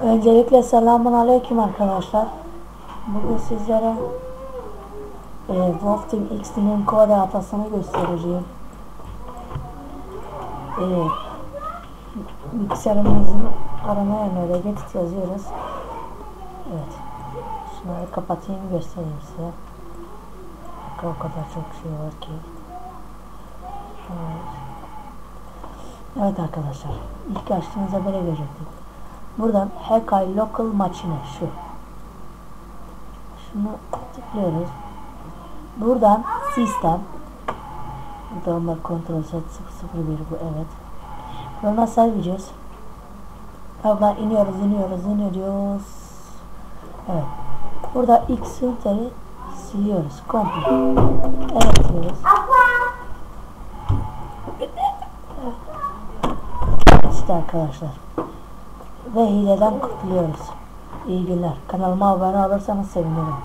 Öncelikle selamun aleyküm arkadaşlar. Bugün sizlere e, Wolf Team X'nin kod hatasını göstereceğim. E, bilgisayarımızın arama yerine Regedit yazıyoruz. Evet. Şunları kapatayım göstereyim size. Bakın o kadar çok şey var ki. Evet. Evet arkadaşlar. İlk açtığınızda böyle görecektik. Buradan Hekai Local Machine şu. Şunu tıklıyoruz. Buradan System. Burada onlar kontrol set 001 bu evet. Buradan Salvagers. Buradan iniyoruz iniyoruz iniyoruz. Evet. Burada X filtre'i siliyoruz komple. Evet diyoruz. İşte arkadaşlar. Ve hileden kurtuluyoruz. İyi günler. Kanalıma abone olursanız sevinirim.